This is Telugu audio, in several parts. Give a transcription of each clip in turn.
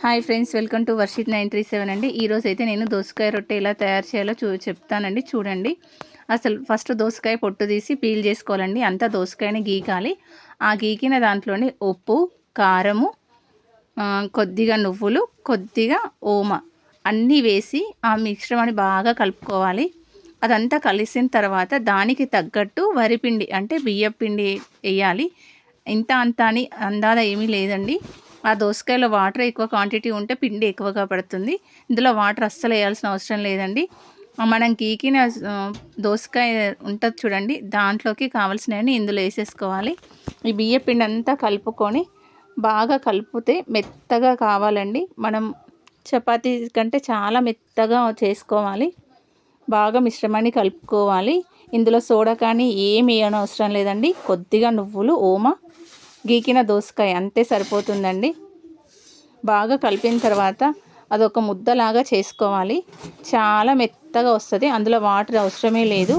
Hi friends welcome to Varshith nine three seven అండి. ఈరోజు అయితే నేను దోసకాయ రొట్టె ఎలా తయారు చేయాలో చూ చెప్తానండి. చూడండి. అసలు ఫస్ట్ దోసకాయ పొట్టు తీసి పీల్ చేసుకోవాలండి. అంతా దోసకాయని గీకాలి. ఆ గీకిన దాంట్లోని ఉప్పు కారము కొద్దిగా నువ్వులు కొద్దిగా ఓమ అన్నీ వేసి ఆ మిశ్రమాన్ని బాగా కలుపుకోవాలి. అదంతా కలిసిన తర్వాత దానికి తగ్గట్టు వరిపిండి అంటే బియ్యపిండి వేయాలి. ఇంత అంత అని అందాద ఏమీ లేదండి. ఆ దోసకాయలో వాటర్ ఎక్కువ క్వాంటిటీ ఉంటే పిండి ఎక్కువగా పడుతుంది. ఇందులో వాటర్ అస్సలు వేయాల్సిన అవసరం లేదండి. మనం గీకిన దోసకాయ ఉంటుంది చూడండి. దాంట్లోకి కావాల్సినవన్నీ ఇందులో వేసేసుకోవాలి. ఈ బియ్య పిండి అంతా కలుపుకొని బాగా కలిపితే మెత్తగా కావాలండి. మనం చపాతీ కంటే చాలా మెత్తగా చేసుకోవాలి. బాగా మిశ్రమాన్ని కలుపుకోవాలి. ఇందులో సోడా కానీ ఏమి వేయనవసరం లేదండి. కొద్దిగా నువ్వులు ఓమ గీకిన దోసకాయ అంతే సరిపోతుందండి. బాగా కలిపిన తర్వాత అదొక ముద్దలాగా చేసుకోవాలి. చాలా మెత్తగా వస్తుంది. అందులో వాటర్ అవసరమే లేదు.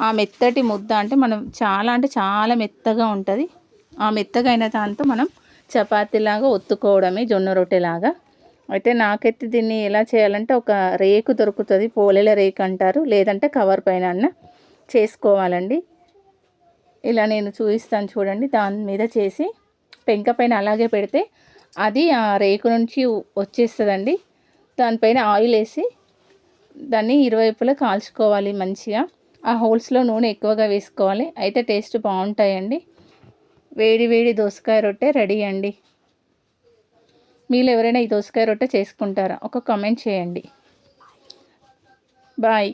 ఆ మెత్తటి ముద్ద అంటే మనం చాలా అంటే చాలా మెత్తగా ఉంటుంది. ఆ మెత్తగా అయిన దాంతో మనం చపాతీలాగా ఒత్తుకోవడమే జొన్న రొట్టెలాగా. అయితే నాకైతే దీన్ని ఎలా చేయాలంటే ఒక రేకు దొరుకుతుంది. పోలేల రేకు అంటారు. లేదంటే కవర్ పైన అన్న చేసుకోవాలండి. ఇలా నేను చూపిస్తాను చూడండి. దాని మీద చేసి పెంక పైన అలాగే పెడితే అది ఆ రేకు నుంచి వచ్చేస్తుందండి. దానిపైన ఆయిల్ వేసి దాన్ని ఇరువైపులా కాల్చుకోవాలి మంచిగా. ఆ హోల్స్లో నూనె ఎక్కువగా వేసుకోవాలి. అయితే టేస్ట్ బాగుంటాయండి. వేడి వేడి దోసకాయ రొట్టె రెడీ అండి. మీరు ఎవరైనా ఈ దోసకాయ రొట్టె చేసుకుంటారా? ఒక కామెంట్ చేయండి. బాయ్.